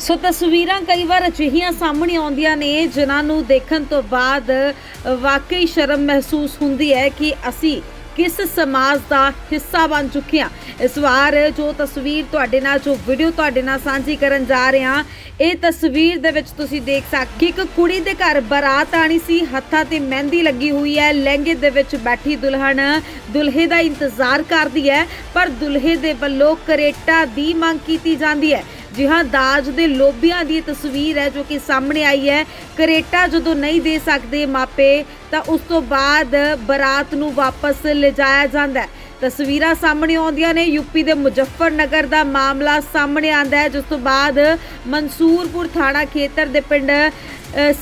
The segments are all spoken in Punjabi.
ਸੋ ਤਸਵੀਰਾਂ ਕਈ ਵਾਰ ਅਜਿਹੀਆਂ ਸਾਹਮਣੇ ਆਉਂਦੀਆਂ ਨੇ, ਜਿਨ੍ਹਾਂ ਨੂੰ ਦੇਖਣ ਤੋਂ ਬਾਅਦ ਵਾਕਈ ਸ਼ਰਮ ਮਹਿਸੂਸ ਹੁੰਦੀ ਹੈ ਕਿ ਅਸੀਂ ਕਿਸ ਸਮਾਜ ਦਾ ਹਿੱਸਾ ਬਣ ਚੁੱਕੇ ਹਾਂ। ਇਸ ਵਾਰ ਜੋ ਤਸਵੀਰ ਤੁਹਾਡੇ ਨਾਲ, ਜੋ ਵੀਡੀਓ ਤੁਹਾਡੇ ਨਾਲ ਸਾਂਝੀ ਕਰਨ ਜਾ ਰਹੇ ਹਾਂ, ਇਹ ਤਸਵੀਰ ਦੇ ਵਿੱਚ ਤੁਸੀਂ ਦੇਖ ਸਕਦੇ ਇੱਕ ਕੁੜੀ ਦੇ ਘਰ ਬਰਾਤ ਆਣੀ ਸੀ, ਹੱਥਾਂ ਤੇ ਮਹਿੰਦੀ ਲੱਗੀ ਹੋਈ ਹੈ, ਲਹਿੰਗੇ ਦੇ ਵਿੱਚ ਬੈਠੀ ਦੁਲਹਨ ਦੁਲਹੇ ਦਾ ਇੰਤਜ਼ਾਰ ਕਰਦੀ ਹੈ, ਪਰ ਦੁਲਹੇ ਦੇ ਵੱਲੋਂ ਕਰੇਟਾ ਦੀ ਮੰਗ ਕੀਤੀ ਜਾਂਦੀ ਹੈ। ਜੀ ਹਾਂ, ਦਾਜ ਦੇ ਲੋਭੀਆਂ ਦੀ ਤਸਵੀਰ ਹੈ ਜੋ ਕਿ ਸਾਹਮਣੇ ਆਈ ਹੈ। ਕਰੇਟਾ ਜਦੋਂ ਨਹੀਂ ਦੇ ਸਕਦੇ ਮਾਪੇ, ਤਾਂ ਉਸ ਤੋਂ ਬਾਅਦ ਬਰਾਤ ਨੂੰ ਵਾਪਸ ਲਿਜਾਇਆ ਜਾਂਦਾ ਹੈ। ਤਸਵੀਰਾਂ ਸਾਹਮਣੇ ਆਉਂਦੀਆਂ ਨੇ। ਯੂਪੀ ਦੇ ਮੁਜ਼ੱਫਰਨਗਰ ਦਾ ਮਾਮਲਾ ਸਾਹਮਣੇ ਆਂਦਾ ਹੈ, ਜਿਸ ਤੋਂ ਬਾਅਦ ਮਨਸੂਰਪੁਰ ਥਾਣਾ ਖੇਤਰ ਦੇ ਪਿੰਡ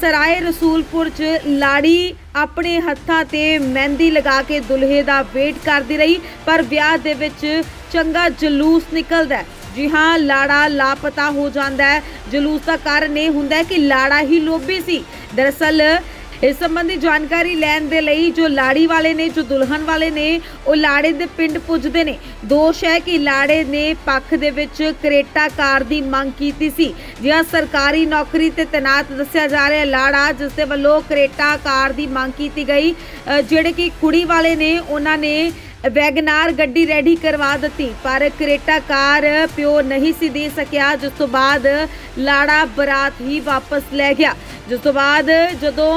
ਸਰਾਏ ਰਸੂਲਪੁਰ ਚ ਲਾੜੀ ਆਪਣੇ ਹੱਥਾਂ ਤੇ ਮਹਿੰਦੀ ਲਗਾ ਕੇ ਦੁਲਹੇ ਦਾ ਵੇਟ ਕਰਦੀ ਰਹੀ, ਪਰ ਵਿਆਹ ਦੇ ਵਿੱਚ ਚੰਗਾ ਜਲੂਸ ਨਿਕਲਦਾ ਜੀ ਹਾਂ, ਲਾੜਾ ਲਾਪਤਾ ਹੋ ਜਾਂਦਾ ਹੈ। ਜਲੂਸ ਦਾ ਕਾਰਨ ਇਹ ਹੁੰਦਾ ਕਿ ਲਾੜਾ ਹੀ ਲੋਭੀ ਸੀ। ਦਰਅਸਲ, ਇਸ ਸੰਬੰਧੀ ਜਾਣਕਾਰੀ ਲੈਣ ਦੇ ਲਈ ਜੋ ਲਾੜੀ ਵਾਲੇ ਨੇ, ਜੋ ਦੁਲਹਨ ਵਾਲੇ ਨੇ, ਉਹ ਲਾੜੇ ਦੇ ਪਿੰਡ ਪੁੱਜਦੇ ਨੇ। ਦੋਸ਼ ਹੈ ਕਿ ਲਾੜੇ ਨੇ ਪੱਖ ਦੇ ਵਿੱਚ ਕਰੇਟਾ ਕਾਰ ਦੀ ਮੰਗ ਕੀਤੀ ਸੀ। ਜਿਹਾਂ ਸਰਕਾਰੀ ਨੌਕਰੀ ਤੇ ਤੈਨਾਤ ਦੱਸਿਆ ਜਾ ਰਿਹਾ ਲਾੜਾ, ਜਿਸ ਦੇ ਵੱਲੋਂ ਕਰੇਟਾ ਕਾਰ ਦੀ ਮੰਗ ਕੀਤੀ ਗਈ। ਜਿਹੜੇ ਕਿ ਕੁੜੀ ਵਾਲੇ ਨੇ, ਉਹਨਾਂ ਨੇ ਵੈਗਨਾਰ ਗੱਡੀ ਰੈਡੀ ਕਰਵਾ ਦਿੱਤੀ, ਪਰ ਕਰੇਟਾ ਕਾਰ ਪਿਓ ਨਹੀਂ ਸੀ ਦੇ ਸਕਿਆ, ਜਿਸ ਤੋਂ ਬਾਅਦ ਲਾੜਾ ਬਰਾਤ ਹੀ ਵਾਪਸ ਲੈ ਗਿਆ। ਜਿਸ ਤੋਂ ਬਾਅਦ ਜਦੋਂ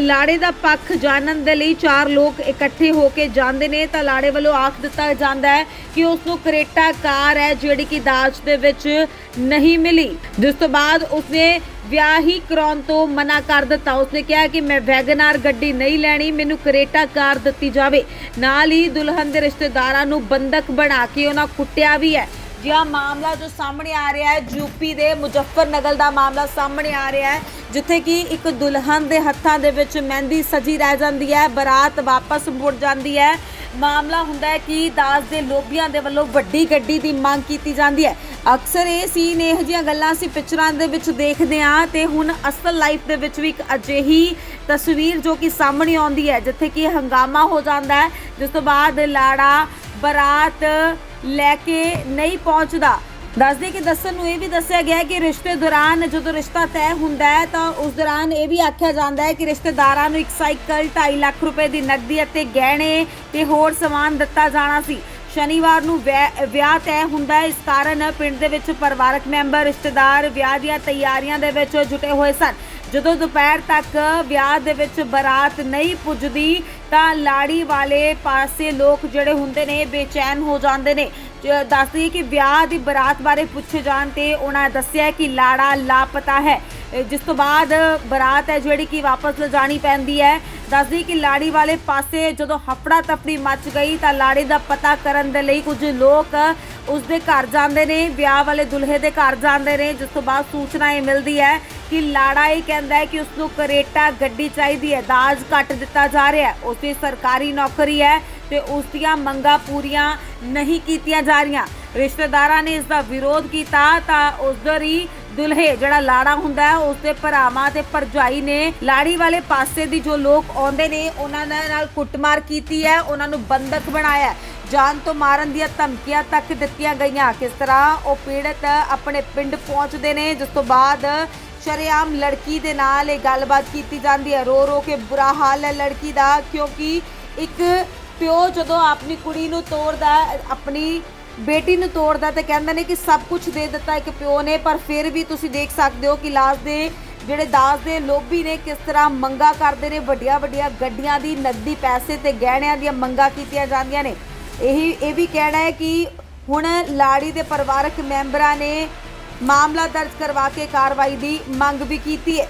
ਲਾੜੇ ਦਾ ਪੱਖ ਜਾਣਨ ਦੇ ਲਈ ਚਾਰ ਲੋਕ ਇਕੱਠੇ ਹੋ ਕੇ ਜਾਂਦੇ ਨੇ, ਤਾਂ ਲਾੜੇ ਵੱਲੋਂ ਆਖ ਦਿੱਤਾ ਜਾਂਦਾ ਹੈ ਕਿ ਉਸ ਨੂੰ ਕਰੇਟਾ ਕਾਰ ਹੈ, ਜਿਹੜੀ ਕਿ ਦਾਜ ਦੇ ਵਿੱਚ ਨਹੀਂ ਮਿਲੀ। ਜਿਸ ਤੋਂ ਬਾਅਦ ਉਸਨੇ ਵਿਆਹ ਹੀ ਕਰਾਉਣ ਤੋਂ ਮਨਾ ਕਰ ਦਿੱਤਾ। ਉਸਨੇ ਕਿਹਾ ਕਿ ਮੈਂ ਵੈਗਨਾਰ ਗੱਡੀ ਨਹੀਂ ਲੈਣੀ, ਮੈਨੂੰ ਕਰੇਟਾ ਕਾਰ ਦਿੱਤੀ ਜਾਵੇ। ਨਾਲ ਹੀ ਦੁਲਹਨ ਦੇ ਰਿਸ਼ਤੇਦਾਰਾਂ ਨੂੰ ਬੰਦਕ ਬਣਾ ਕੇ ਉਹਨਾਂ ਕੁੱਟਿਆ ਵੀ ਹੈ। ਜੀ ਹਾਂ ਮਾਮਲਾ ਜੋ ਸਾਹਮਣੇ ਆ ਰਿਹਾ ਹੈ, ਯੂਪੀ ਦੇ ਮੁਜ਼ੱਫਰਨਗਰ ਦਾ ਮਾਮਲਾ ਸਾਹਮਣੇ ਆ ਰਿਹਾ ਹੈ, ਜਿੱਥੇ ਕਿ ਇੱਕ ਦੁਲਹਨ ਦੇ ਹੱਥਾਂ ਦੇ ਵਿੱਚ ਮਹਿੰਦੀ ਸਜੀ ਰਹਿ ਜਾਂਦੀ ਹੈ, ਬਰਾਤ ਵਾਪਸ ਮੁੜ ਜਾਂਦੀ ਹੈ। ਮਾਮਲਾ ਹੁੰਦਾ ਹੈ ਕਿ ਦਾਸ ਦੇ ਲੋਭੀਆਂ ਦੇ ਵੱਲੋਂ ਵੱਡੀ ਗੱਡੀ ਦੀ ਮੰਗ ਕੀਤੀ ਜਾਂਦੀ ਹੈ। ਅਕਸਰ ਇਹ ਸੀਨ ਇਹੋ ਜਿਹੀਆਂ ਗੱਲਾਂ ਅਸੀਂ ਪਿਕਚਰਾਂ ਦੇ ਵਿੱਚ ਦੇਖਦੇ ਹਾਂ ਤੇ ਹੁਣ ਅਸਲ ਲਾਈਫ ਦੇ ਵਿੱਚ ਵੀ ਇੱਕ ਅਜਿਹੀ ਤਸਵੀਰ ਜੋ ਕਿ ਸਾਹਮਣੇ ਆਉਂਦੀ ਹੈ, ਜਿੱਥੇ ਕਿ ਹੰਗਾਮਾ ਹੋ ਜਾਂਦਾ ਹੈ। ਜਿਸ ਤੋਂ ਬਾਅਦ ਲਾੜਾ ਬਰਾਤ ਲੈ ਕੇ ਨਹੀਂ ਪਹੁੰਚਦਾ। ਦੱਸਦੇ ਕਿ ਦੱਸਣ ਨੂੰ ਇਹ ਵੀ ਦੱਸਿਆ ਗਿਆ ਕਿ ਰਿਸ਼ਤੇ ਦੌਰਾਨ ਜਦੋਂ ਰਿਸ਼ਤਾ ਤੈਅ ਹੁੰਦਾ ਹੈ ਤਾਂ ਉਸ ਦੌਰਾਨ ਇਹ ਵੀ ਆਖਿਆ ਜਾਂਦਾ ਹੈ ਕਿ ਰਿਸ਼ਤੇਦਾਰਾਂ ਨੂੰ ਇੱਕ ਸਾਈਕਲ 2.5 ਲੱਖ ਰੁਪਏ ਦੀ ਨਕਦੀ ਅਤੇ ਗਹਿਣੇ ਤੇ ਹੋਰ ਸਮਾਨ ਦਿੱਤਾ ਜਾਣਾ ਸੀ। ਸ਼ਨੀਵਾਰ ਨੂੰ ਵਿਆਹ ਵਿਆਹ ਤੈਅ ਹੁੰਦਾ ਹੈ। ਇਸ ਕਾਰਨ ਪਿੰਡ ਦੇ ਵਿੱਚ ਪਰਿਵਾਰਕ ਮੈਂਬਰ, ਰਿਸ਼ਤੇਦਾਰ ਵਿਆਹ ਦੀਆਂ ਤਿਆਰੀਆਂ ਦੇ ਵਿੱਚ ਜੁਟੇ ਹੋਏ ਸਨ। ਜਦੋਂ ਦੁਪਹਿਰ ਤੱਕ ਵਿਆਹ ਦੇ ਵਿੱਚ ਬਰਾਤ ਨਹੀਂ ਪੁੱਜਦੀ, ਤਾਂ ਲਾੜੀ ਵਾਲੇ ਪਾਸੇ ਲੋਕ ਜਿਹੜੇ ਹੁੰਦੇ ਨੇ ਬੇਚੈਨ ਹੋ ਜਾਂਦੇ ਨੇ। ਜ- ਦੱਸਦੀ ਕਿ ਵਿਆਹ ਦੀ ਬਰਾਤ ਬਾਰੇ ਪੁੱਛੇ ਜਾਣ ਤੇ ਉਹਨਾਂ ਦੱਸਿਆ ਕਿ ਲਾੜਾ ਲਾਪਤਾ ਹੈ। ਜਿਸ ਤੋਂ ਬਾਅਦ ਬਰਾਤ ਹੈ ਜਿਹੜੀ ਕਿ ਵਾਪਸ ਲਿਜਾਣੀ ਪੈਂਦੀ ਹੈ। ਦੱਸਦੀ ਕਿ ਲਾੜੀ ਵਾਲੇ ਪਾਸੇ ਜਦੋਂ ਹਫੜਾ ਤਫੜੀ ਮੱਚ ਗਈ ਤਾਂ ਲਾੜੇ ਦਾ ਪਤਾ ਕਰਨ ਦੇ ਲਈ ਕੁਝ ਲੋਕ ਉਸ ਦੇ ਘਰ ਜਾਂਦੇ ਨੇ, ਵਿਆਹ ਵਾਲੇ ਦੁਲਹੇ ਦੇ ਘਰ ਜਾਂਦੇ ਨੇ। ਜਿਸ ਤੋਂ ਬਾਅਦ ਸੂਚਨਾ ਇਹ ਮਿਲਦੀ ਹੈ ਕਿ ਲਾੜਾ ਇਹ ਕਹਿੰਦਾ ਹੈ ਕਿ ਉਸ ਨੂੰ ਕਰੇਟਾ ਗੱਡੀ ਚਾਹੀਦੀ ਹੈ, ਦਾਜ ਘੱਟ ਦਿੱਤਾ ਜਾ ਰਿਹਾ ਹੈ। ਉਸ ਦੀ ਸਰਕਾਰੀ ਨੌਕਰੀ ਹੈ। ਤੇ ਉਸ ਦੀਆਂ ਮੰਗਾਂ ਪੂਰੀਆਂ ਨਹੀਂ ਕੀਤੀਆਂ ਜਾ ਰਹੀਆਂ। ਰਿਸ਼ਤੇਦਾਰਾਂ ਨੇ ਇਸ ਦਾ ਵਿਰੋਧ ਕੀਤਾ ਤਾਂ ਉਸ ਦਰ ਹੀ ਦੁਲਹੇ ਜਿਹੜਾ ਲਾੜਾ ਹੁੰਦਾ ਹੈ, ਉਸ ਦੇ ਭਰਾਵਾਂ ਤੇ ਭਰਜਾਈ ਨੇ ਲਾੜੀ ਵਾਲੇ ਪਾਸੇ ਦੀ ਜੋ ਲੋਕ ਆਉਂਦੇ ਨੇ, ਉਹਨਾਂ ਨਾਲ ਕੁੱਟਮਾਰ ਕੀਤੀ ਹੈ, ਉਹਨਾਂ ਨੂੰ ਬੰਦਕ ਬਣਾਇਆ ਜਾਨ ਤੋਂ ਮਾਰਨ ਦੀਆਂ ਧਮਕੀਆਂ ਤੱਕ ਦਿੱਤੀਆਂ ਗਈਆਂ। ਕਿਸ ਤਰ੍ਹਾਂ ਉਹ ਪੀੜਤ ਆਪਣੇ ਪਿੰਡ ਪਹੁੰਚਦੇ ਨੇ, ਜਿਸ ਤੋਂ ਬਾਅਦ ਸ਼ਰੇਆਮ ਲੜਕੀ ਦੇ ਨਾਲ ਇਹ ਗੱਲਬਾਤ ਕੀਤੀ ਜਾਂਦੀ ਹੈ। ਰੋ ਰੋ ਕੇ ਬੁਰਾ ਹਾਲ ਹੈ ਲੜਕੀ ਦਾ, ਕਿਉਂਕਿ ਇੱਕ ਪਿਓ ਜਦੋਂ ਆਪਣੀ ਕੁੜੀ ਨੂੰ ਤੋੜਦਾ ਆਪਣੀ ਬੇਟੀ ਨੂੰ ਤੋੜਦਾ ਤੇ ਕਹਿੰਦੇ ਨੇ ਕਿ ਸਭ ਕੁਝ ਦੇ ਦਿੱਤਾ ਇੱਕ ਪਿਓ ਨੇ, ਪਰ ਫਿਰ ਵੀ ਤੁਸੀਂ ਦੇਖ ਸਕਦੇ ਹੋ ਕਿ ਲਾਸ਼ ਦੇ ਜਿਹੜੇ ਦਾਸ ਦੇ ਲੋਭੀ ਨੇ ਕਿਸ ਤਰ੍ਹਾਂ ਮੰਗਾ ਕਰਦੇ ਨੇ ਵੱਡੀਆਂ ਵੱਡੀਆਂ ਗੱਡੀਆਂ ਦੀ, ਨਕਦੀ, ਪੈਸੇ ਤੇ ਗਹਿਣਿਆਂ ਦੀਆਂ ਮੰਗਾ ਕੀਤੀਆਂ ਜਾਂਦੀਆਂ ਨੇ। ਇਹੀ, ਇਹ ਵੀ ਕਹਿਣਾ ਹੈ ਕਿ ਹੁਣ ਲਾੜੀ ਦੇ ਪਰਿਵਾਰਕ ਮੈਂਬਰਾਂ ਨੇ ਮਾਮਲਾ ਦਰਜ ਕਰਵਾ ਕੇ ਕਾਰਵਾਈ ਦੀ ਮੰਗ ਵੀ ਕੀਤੀ ਹੈ।